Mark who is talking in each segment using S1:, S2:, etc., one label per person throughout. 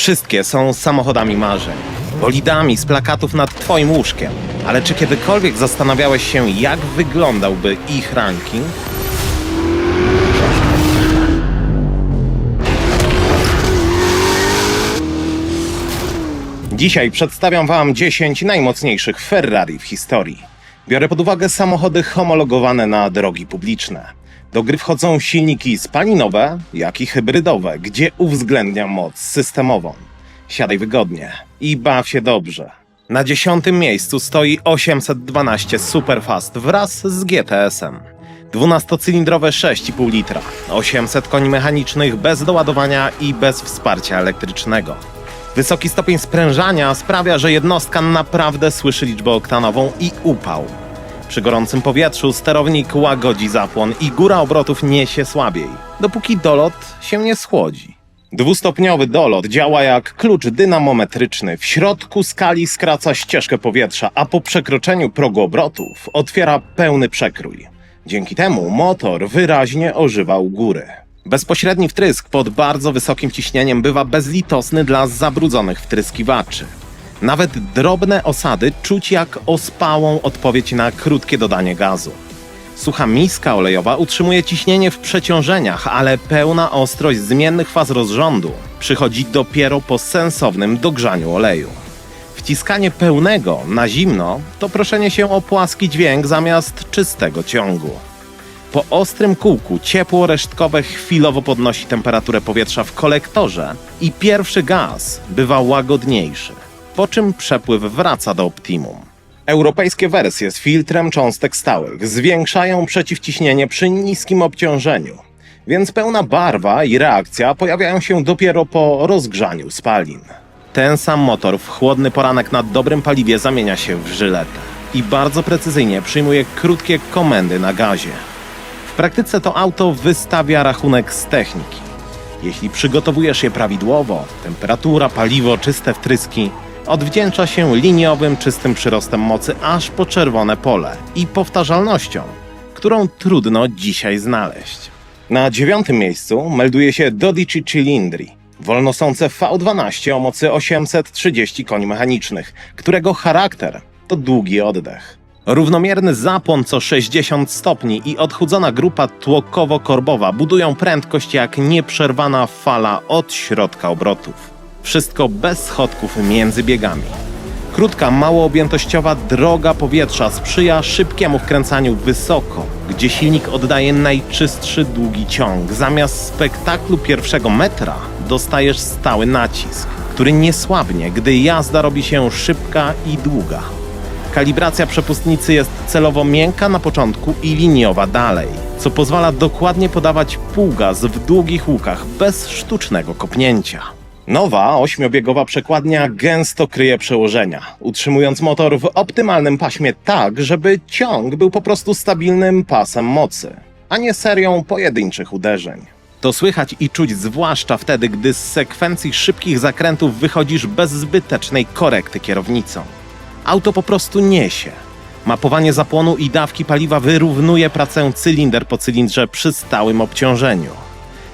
S1: Wszystkie są samochodami marzeń, bolidami z plakatów nad Twoim łóżkiem. Ale czy kiedykolwiek zastanawiałeś się, jak wyglądałby ich ranking? Dzisiaj przedstawiam Wam 10 najmocniejszych Ferrari w historii. Biorę pod uwagę samochody homologowane na drogi publiczne. Do gry wchodzą silniki spalinowe, jak i hybrydowe, gdzie uwzględniam moc systemową. Siadaj wygodnie i baw się dobrze. Na dziesiątym miejscu stoi 812 Superfast wraz z GTS-em. 12-cylindrowe 6,5 litra, 800 koni mechanicznych bez doładowania i bez wsparcia elektrycznego. Wysoki stopień sprężania sprawia, że jednostka naprawdę słyszy liczbę oktanową i upał. Przy gorącym powietrzu sterownik łagodzi zapłon i góra obrotów niesie słabiej, dopóki dolot się nie schłodzi. Dwustopniowy dolot działa jak klucz dynamometryczny. W środku skali skraca ścieżkę powietrza, a po przekroczeniu progu obrotów otwiera pełny przekrój. Dzięki temu motor wyraźnie ożywa u góry. Bezpośredni wtrysk pod bardzo wysokim ciśnieniem bywa bezlitosny dla zabrudzonych wtryskiwaczy. Nawet drobne osady czuć jak ospałą odpowiedź na krótkie dodanie gazu. Sucha miska olejowa utrzymuje ciśnienie w przeciążeniach, ale pełna ostrość zmiennych faz rozrządu przychodzi dopiero po sensownym dogrzaniu oleju. Wciskanie pełnego na zimno to proszenie się o płaski dźwięk zamiast czystego ciągu. Po ostrym kółku ciepło resztkowe chwilowo podnosi temperaturę powietrza w kolektorze i pierwszy gaz bywa łagodniejszy, po czym przepływ wraca do optimum. Europejskie wersje z filtrem cząstek stałych zwiększają przeciwciśnienie przy niskim obciążeniu, więc pełna barwa i reakcja pojawiają się dopiero po rozgrzaniu spalin. Ten sam motor w chłodny poranek na dobrym paliwie zamienia się w żyletę i bardzo precyzyjnie przyjmuje krótkie komendy na gazie. W praktyce to auto wystawia rachunek z techniki. Jeśli przygotowujesz je prawidłowo, temperatura, paliwo, czyste wtryski, odwdzięcza się liniowym, czystym przyrostem mocy aż po czerwone pole i powtarzalnością, którą trudno dzisiaj znaleźć. Na dziewiątym miejscu melduje się Dodici Cilindri, wolnosące V12 o mocy 830 koni mechanicznych, którego charakter to długi oddech. Równomierny zapłon co 60 stopni i odchudzona grupa tłokowo-korbowa budują prędkość jak nieprzerwana fala od środka obrotów. Wszystko bez schodków między biegami. Krótka, mało objętościowa droga powietrza sprzyja szybkiemu wkręcaniu wysoko, gdzie silnik oddaje najczystszy długi ciąg. Zamiast spektaklu pierwszego metra dostajesz stały nacisk, który nie słabnie, gdy jazda robi się szybka i długa. Kalibracja przepustnicy jest celowo miękka na początku i liniowa dalej, co pozwala dokładnie podawać półgaz w długich łukach bez sztucznego kopnięcia. Nowa ośmiobiegowa przekładnia gęsto kryje przełożenia, utrzymując motor w optymalnym paśmie tak, żeby ciąg był po prostu stabilnym pasem mocy, a nie serią pojedynczych uderzeń. To słychać i czuć zwłaszcza wtedy, gdy z sekwencji szybkich zakrętów wychodzisz bez zbytecznej korekty kierownicą. Auto po prostu niesie. Mapowanie zapłonu i dawki paliwa wyrównuje pracę cylinder po cylindrze przy stałym obciążeniu.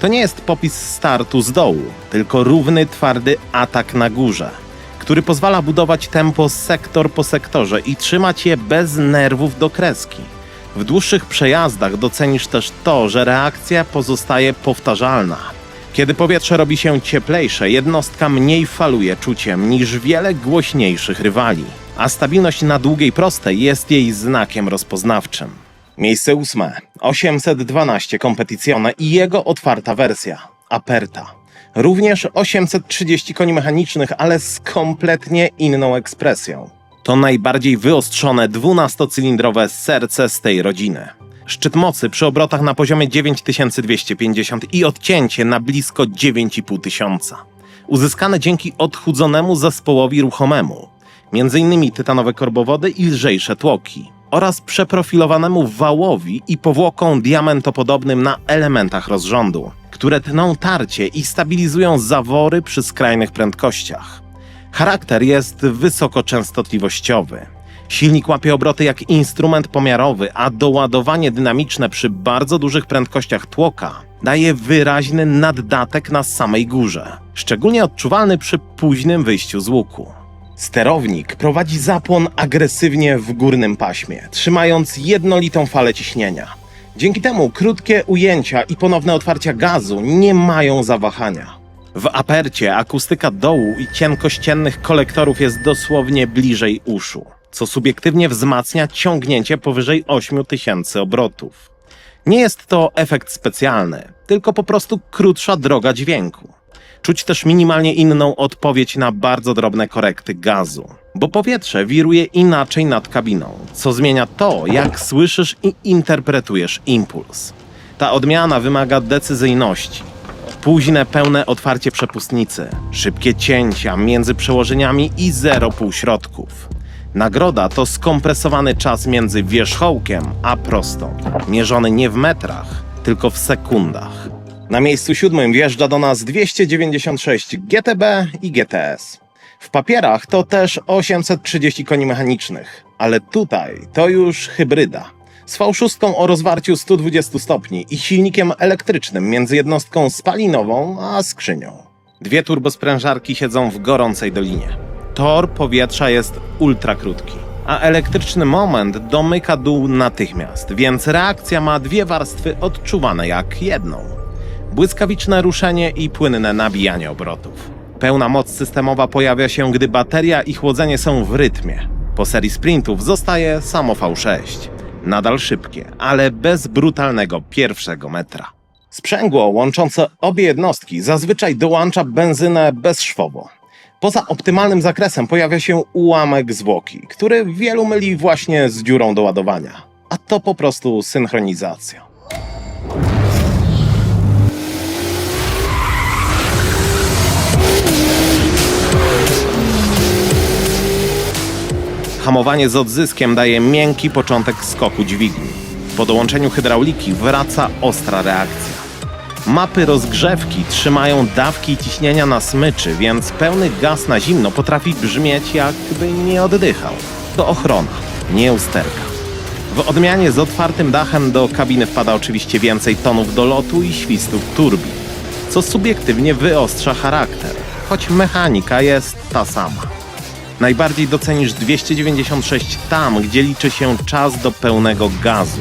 S1: To nie jest popis startu z dołu, tylko równy, twardy atak na górze, który pozwala budować tempo sektor po sektorze i trzymać je bez nerwów do kreski. W dłuższych przejazdach docenisz też to, że reakcja pozostaje powtarzalna. Kiedy powietrze robi się cieplejsze, jednostka mniej faluje czuciem niż wiele głośniejszych rywali, a stabilność na długiej prostej jest jej znakiem rozpoznawczym. Miejsce ósme. 812 Competizione i jego otwarta wersja, Aperta. Również 830 koni mechanicznych, ale z kompletnie inną ekspresją. To najbardziej wyostrzone 12-cylindrowe serce z tej rodziny. Szczyt mocy przy obrotach na poziomie 9250 i odcięcie na blisko 9500. Uzyskane dzięki odchudzonemu zespołowi ruchomemu, m.in. tytanowe korbowody i lżejsze tłoki, oraz przeprofilowanemu wałowi i powłokom diamentopodobnym na elementach rozrządu, które tną tarcie i stabilizują zawory przy skrajnych prędkościach. Charakter jest wysokoczęstotliwościowy. Silnik łapie obroty jak instrument pomiarowy, a doładowanie dynamiczne przy bardzo dużych prędkościach tłoka daje wyraźny naddatek na samej górze, szczególnie odczuwalny przy późnym wyjściu z łuku. Sterownik prowadzi zapłon agresywnie w górnym paśmie, trzymając jednolitą falę ciśnienia. Dzięki temu krótkie ujęcia i ponowne otwarcia gazu nie mają zawahania. W apercie akustyka dołu i cienkość ciennych kolektorów jest dosłownie bliżej uszu, co subiektywnie wzmacnia ciągnięcie powyżej 8000 obrotów. Nie jest to efekt specjalny, tylko po prostu krótsza droga dźwięku. Czuć też minimalnie inną odpowiedź na bardzo drobne korekty gazu, bo powietrze wiruje inaczej nad kabiną, co zmienia to, jak słyszysz i interpretujesz impuls. Ta odmiana wymaga decyzyjności. Późne, pełne otwarcie przepustnicy, szybkie cięcia między przełożeniami i zero półśrodków. Nagroda to skompresowany czas między wierzchołkiem a prostą, mierzony nie w metrach, tylko w sekundach. Na miejscu siódmym wjeżdża do nas 296 GTB i GTS. W papierach to też 830 koni mechanicznych, ale tutaj to już hybryda. Z V6 o rozwarciu 120 stopni i silnikiem elektrycznym między jednostką spalinową a skrzynią. Dwie turbosprężarki siedzą w gorącej dolinie. Tor powietrza jest ultra krótki, a elektryczny moment domyka dół natychmiast, więc reakcja ma dwie warstwy odczuwane jak jedną. Błyskawiczne ruszenie i płynne nabijanie obrotów. Pełna moc systemowa pojawia się, gdy bateria i chłodzenie są w rytmie. Po serii sprintów zostaje samo V6. Nadal szybkie, ale bez brutalnego pierwszego metra. Sprzęgło łączące obie jednostki zazwyczaj dołącza benzynę bezszwowo. Poza optymalnym zakresem pojawia się ułamek zwłoki, który wielu myli właśnie z dziurą do ładowania. A to po prostu synchronizacja. Hamowanie z odzyskiem daje miękki początek skoku dźwigni. Po dołączeniu hydrauliki wraca ostra reakcja. Mapy rozgrzewki trzymają dawki ciśnienia na smyczy, więc pełny gaz na zimno potrafi brzmieć jakby nie oddychał. To ochrona, nie usterka. W odmianie z otwartym dachem do kabiny wpada oczywiście więcej tonów dolotu i świstów turbin, co subiektywnie wyostrza charakter, choć mechanika jest ta sama. Najbardziej docenisz 296 tam, gdzie liczy się czas do pełnego gazu.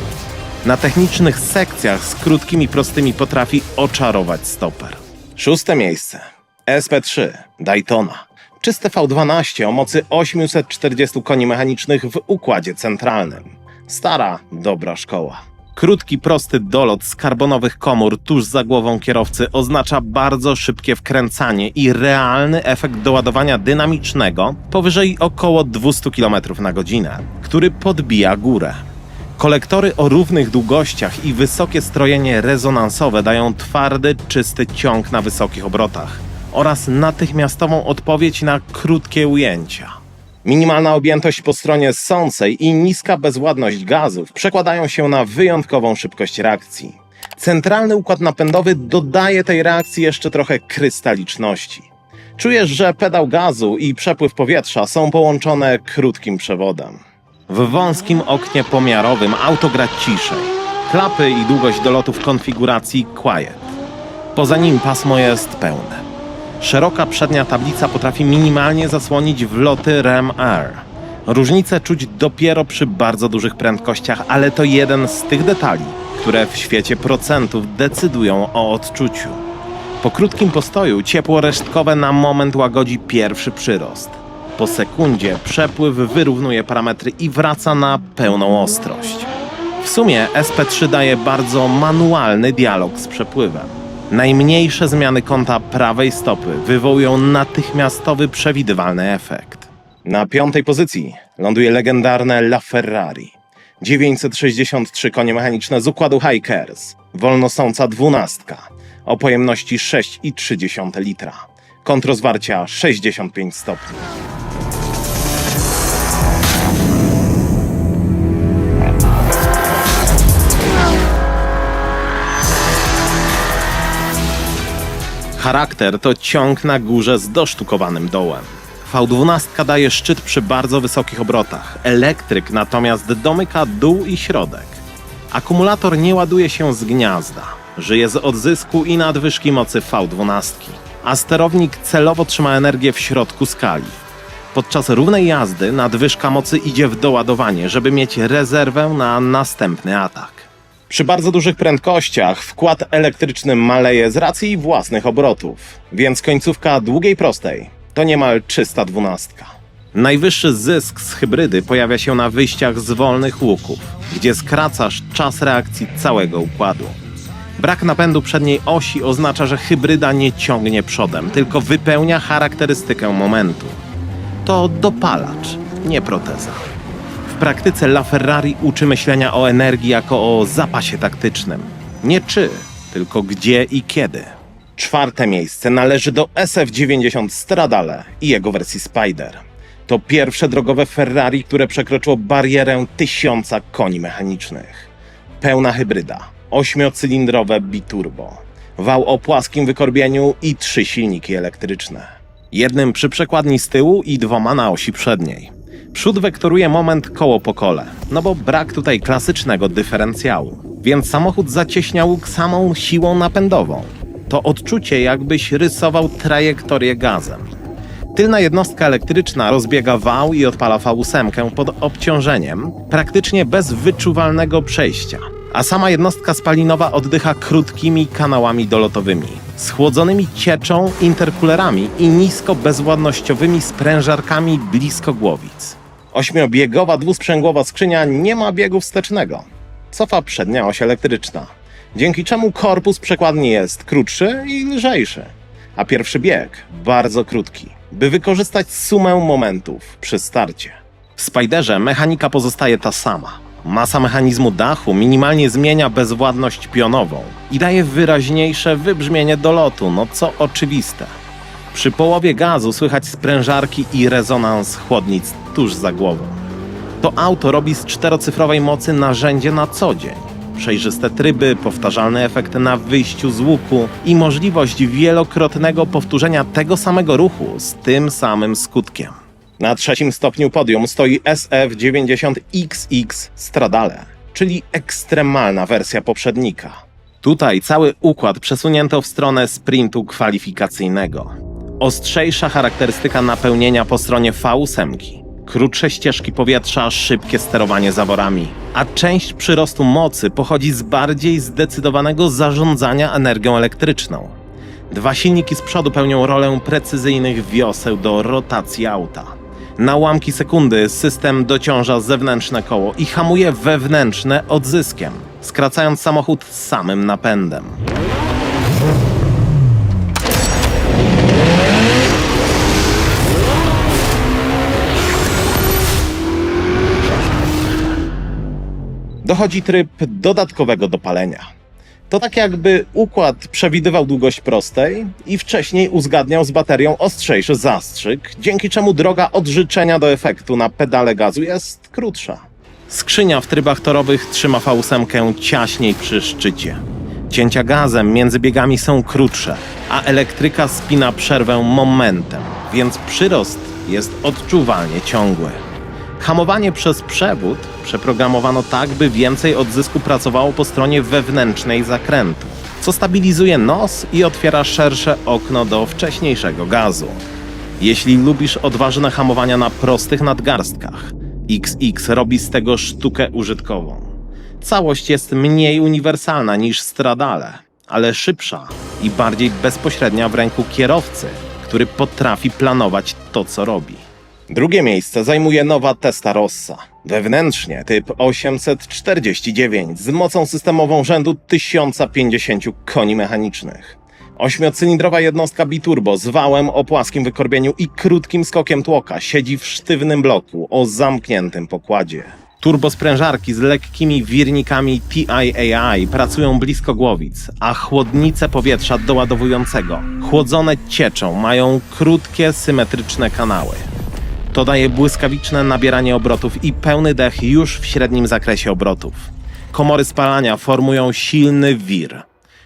S1: Na technicznych sekcjach z krótkimi prostymi potrafi oczarować stoper. Szóste miejsce. SP3 Daytona. Czyste V12 o mocy 840 koni mechanicznych w układzie centralnym. Stara, dobra szkoła. Krótki, prosty dolot z karbonowych komór tuż za głową kierowcy oznacza bardzo szybkie wkręcanie i realny efekt doładowania dynamicznego powyżej około 200 km na godzinę, który podbija górę. Kolektory o równych długościach i wysokie strojenie rezonansowe dają twardy, czysty ciąg na wysokich obrotach oraz natychmiastową odpowiedź na krótkie ujęcia. Minimalna objętość po stronie ssącej i niska bezładność gazów przekładają się na wyjątkową szybkość reakcji. Centralny układ napędowy dodaje tej reakcji jeszcze trochę krystaliczności. Czujesz, że pedał gazu i przepływ powietrza są połączone krótkim przewodem. W wąskim oknie pomiarowym auto gra ciszej. Klapy i długość dolotu w konfiguracji Quiet. Poza nim pasmo jest pełne. Szeroka przednia tablica potrafi minimalnie zasłonić wloty REM Air. Różnice czuć dopiero przy bardzo dużych prędkościach, ale to jeden z tych detali, które w świecie procentów decydują o odczuciu. Po krótkim postoju ciepło resztkowe na moment łagodzi pierwszy przyrost. Po sekundzie przepływ wyrównuje parametry i wraca na pełną ostrość. W sumie SP3 daje bardzo manualny dialog z przepływem. Najmniejsze zmiany kąta prawej stopy wywołują natychmiastowy przewidywalny efekt. Na piątej pozycji ląduje legendarne La Ferrari. 963 konie mechaniczne z układu Hikers, wolnosąca dwunastka o pojemności 6,3 litra. Kąt rozwarcia 65 stopni. Charakter to ciąg na górze z dosztukowanym dołem. V12 daje szczyt przy bardzo wysokich obrotach, elektryk natomiast domyka dół i środek. Akumulator nie ładuje się z gniazda. żyje z odzysku i nadwyżki mocy V12, a sterownik celowo trzyma energię w środku skali. Podczas równej jazdy nadwyżka mocy idzie w doładowanie, żeby mieć rezerwę na następny atak. Przy bardzo dużych prędkościach wkład elektryczny maleje z racji własnych obrotów, więc końcówka długiej prostej to niemal czysta dwunastka. Najwyższy zysk z hybrydy pojawia się na wyjściach z wolnych łuków, gdzie skracasz czas reakcji całego układu. Brak napędu przedniej osi oznacza, że hybryda nie ciągnie przodem, tylko wypełnia charakterystykę momentu. To dopalacz, nie proteza. Praktyce LaFerrari uczy myślenia o energii jako o zapasie taktycznym. Nie czy, tylko gdzie i kiedy. Czwarte miejsce należy do SF90 Stradale i jego wersji Spider. To pierwsze drogowe Ferrari, które przekroczyło barierę tysiąca koni mechanicznych. Pełna hybryda, ośmiocylindrowe biturbo, wał o płaskim wykorbieniu i trzy silniki elektryczne. Jednym przy przekładni z tyłu i dwoma na osi przedniej. Przód wektoruje moment koło po kole, no bo brak tutaj klasycznego dyferencjału, więc samochód zacieśnia łuk samą siłą napędową. To odczucie jakbyś rysował trajektorię gazem. Tylna jednostka elektryczna rozbiega wał i odpala V8 pod obciążeniem, praktycznie bez wyczuwalnego przejścia. A sama jednostka spalinowa oddycha krótkimi kanałami dolotowymi, schłodzonymi cieczą, interkulerami i nisko bezwładnościowymi sprężarkami blisko głowic. Ośmiobiegowa dwusprzęgłowa skrzynia nie ma biegu wstecznego. Cofa przednia oś elektryczna, dzięki czemu korpus przekładni jest krótszy i lżejszy, a pierwszy bieg bardzo krótki, by wykorzystać sumę momentów przy starcie. W Spiderze mechanika pozostaje ta sama. Masa mechanizmu dachu minimalnie zmienia bezwładność pionową i daje wyraźniejsze wybrzmienie dolotu, no co oczywiste. Przy połowie gazu słychać sprężarki i rezonans chłodnic tuż za głową. To auto robi z czterocyfrowej mocy narzędzie na co dzień. Przejrzyste tryby, powtarzalny efekt na wyjściu z łuku i możliwość wielokrotnego powtórzenia tego samego ruchu z tym samym skutkiem. Na trzecim stopniu podium stoi SF90XX Stradale, czyli ekstremalna wersja poprzednika. Tutaj cały układ przesunięto w stronę sprintu kwalifikacyjnego. Ostrzejsza charakterystyka napełnienia po stronie V8, krótsze ścieżki powietrza, szybkie sterowanie zaworami, a część przyrostu mocy pochodzi z bardziej zdecydowanego zarządzania energią elektryczną. Dwa silniki z przodu pełnią rolę precyzyjnych wioseł do rotacji auta. Na ułamki sekundy system dociąża zewnętrzne koło i hamuje wewnętrzne odzyskiem, skracając samochód samym napędem. Dochodzi tryb dodatkowego dopalenia. To tak jakby układ przewidywał długość prostej i wcześniej uzgadniał z baterią ostrzejszy zastrzyk, dzięki czemu droga od życzenia do efektu na pedale gazu jest krótsza. Skrzynia w trybach torowych trzyma V8 ciaśniej przy szczycie. Cięcia gazem między biegami są krótsze, a elektryka spina przerwę momentem, więc przyrost jest odczuwalnie ciągły. Hamowanie przez przewód przeprogramowano tak, by więcej odzysku pracowało po stronie wewnętrznej zakrętu, co stabilizuje nos i otwiera szersze okno do wcześniejszego gazu. Jeśli lubisz odważne hamowania na prostych nadgarstkach, XX robi z tego sztukę użytkową. Całość jest mniej uniwersalna niż Stradale, ale szybsza i bardziej bezpośrednia w ręku kierowcy, który potrafi planować to, co robi. Drugie miejsce zajmuje nowa Testarossa. Wewnętrznie typ 849 z mocą systemową rzędu 1050 koni mechanicznych. Ośmiocylindrowa jednostka biturbo z wałem o płaskim wykorbieniu i krótkim skokiem tłoka siedzi w sztywnym bloku o zamkniętym pokładzie. Turbosprężarki z lekkimi wirnikami TIAI pracują blisko głowic, a chłodnice powietrza doładowującego, chłodzone cieczą, mają krótkie, symetryczne kanały. To daje błyskawiczne nabieranie obrotów i pełny dech już w średnim zakresie obrotów. Komory spalania formują silny wir.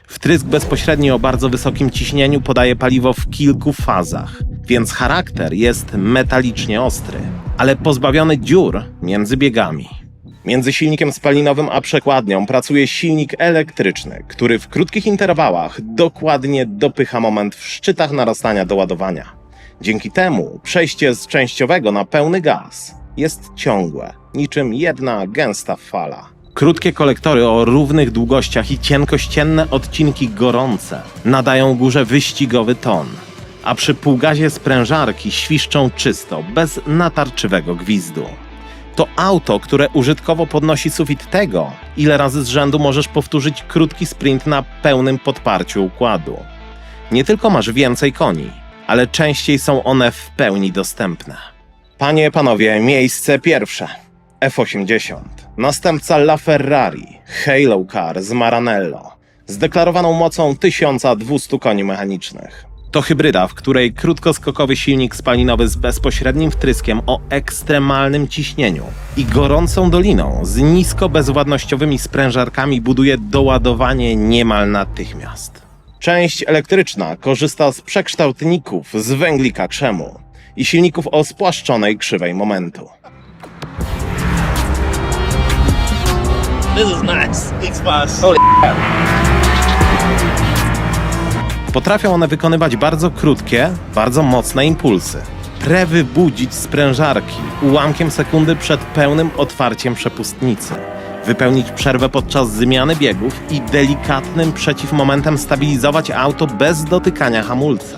S1: Wtrysk bezpośredni o bardzo wysokim ciśnieniu podaje paliwo w kilku fazach, więc charakter jest metalicznie ostry, ale pozbawiony dziur między biegami. Między silnikiem spalinowym a przekładnią pracuje silnik elektryczny, który w krótkich interwałach dokładnie dopycha moment w szczytach narastania do ładowania. Dzięki temu przejście z częściowego na pełny gaz jest ciągłe, niczym jedna gęsta fala. Krótkie kolektory o równych długościach i cienkościenne odcinki gorące nadają górze wyścigowy ton, a przy półgazie sprężarki świszczą czysto, bez natarczywego gwizdu. To auto, które użytkowo podnosi sufit tego, ile razy z rzędu możesz powtórzyć krótki sprint na pełnym podparciu układu. Nie tylko masz więcej koni, ale częściej są one w pełni dostępne. Panie, panowie, miejsce pierwsze. F80. Następca La Ferrari, Halo Car z Maranello, z deklarowaną mocą 1200 koni mechanicznych. To hybryda, w której krótkoskokowy silnik spalinowy z bezpośrednim wtryskiem o ekstremalnym ciśnieniu i gorącą doliną z nisko bezwładnościowymi sprężarkami buduje doładowanie niemal natychmiast. Część elektryczna korzysta z przekształtników z węglika krzemu i silników o spłaszczonej krzywej momentu.
S2: This is nice. X-Pass.
S1: Potrafią one wykonywać bardzo krótkie, bardzo mocne impulsy. Prewybudzić sprężarki ułamkiem sekundy przed pełnym otwarciem przepustnicy. Wypełnić przerwę podczas zmiany biegów i delikatnym przeciwmomentem stabilizować auto bez dotykania hamulca.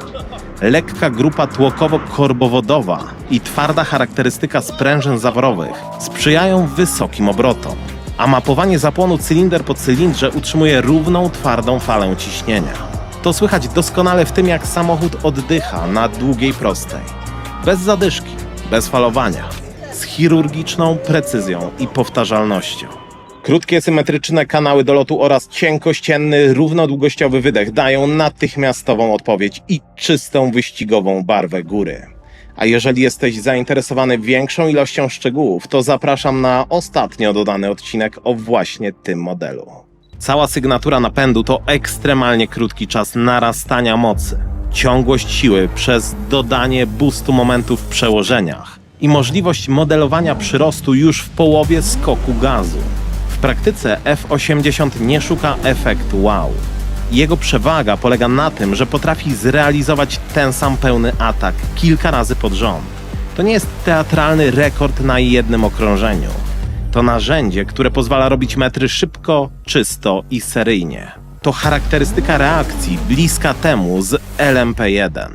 S1: Lekka grupa tłokowo-korbowodowa i twarda charakterystyka sprężyn zaworowych sprzyjają wysokim obrotom, a mapowanie zapłonu cylinder po cylindrze utrzymuje równą, twardą falę ciśnienia. To słychać doskonale w tym, jak samochód oddycha na długiej prostej. Bez zadyszki, bez falowania, z chirurgiczną precyzją i powtarzalnością. Krótkie, symetryczne kanały do lotu oraz cienkościenny, równodługościowy wydech dają natychmiastową odpowiedź i czystą, wyścigową barwę góry. A jeżeli jesteś zainteresowany większą ilością szczegółów, to zapraszam na ostatnio dodany odcinek o właśnie tym modelu. Cała sygnatura napędu to ekstremalnie krótki czas narastania mocy, ciągłość siły przez dodanie boostu momentu w przełożeniach i możliwość modelowania przyrostu już w połowie skoku gazu. W praktyce F80 nie szuka efektu wow. Jego przewaga polega na tym, że potrafi zrealizować ten sam pełny atak kilka razy pod rząd. To nie jest teatralny rekord na jednym okrążeniu. To narzędzie, które pozwala robić metry szybko, czysto i seryjnie. To charakterystyka reakcji bliska temu z LMP1.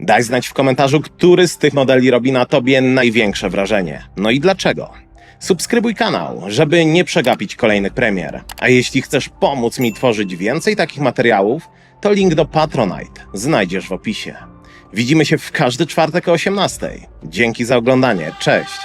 S1: Daj znać w komentarzu, który z tych modeli robi na tobie największe wrażenie. No i dlaczego? Subskrybuj kanał, żeby nie przegapić kolejnych premier. A jeśli chcesz pomóc mi tworzyć więcej takich materiałów, to link do Patronite znajdziesz w opisie. Widzimy się w każdy czwartek o 18. Dzięki za oglądanie. Cześć!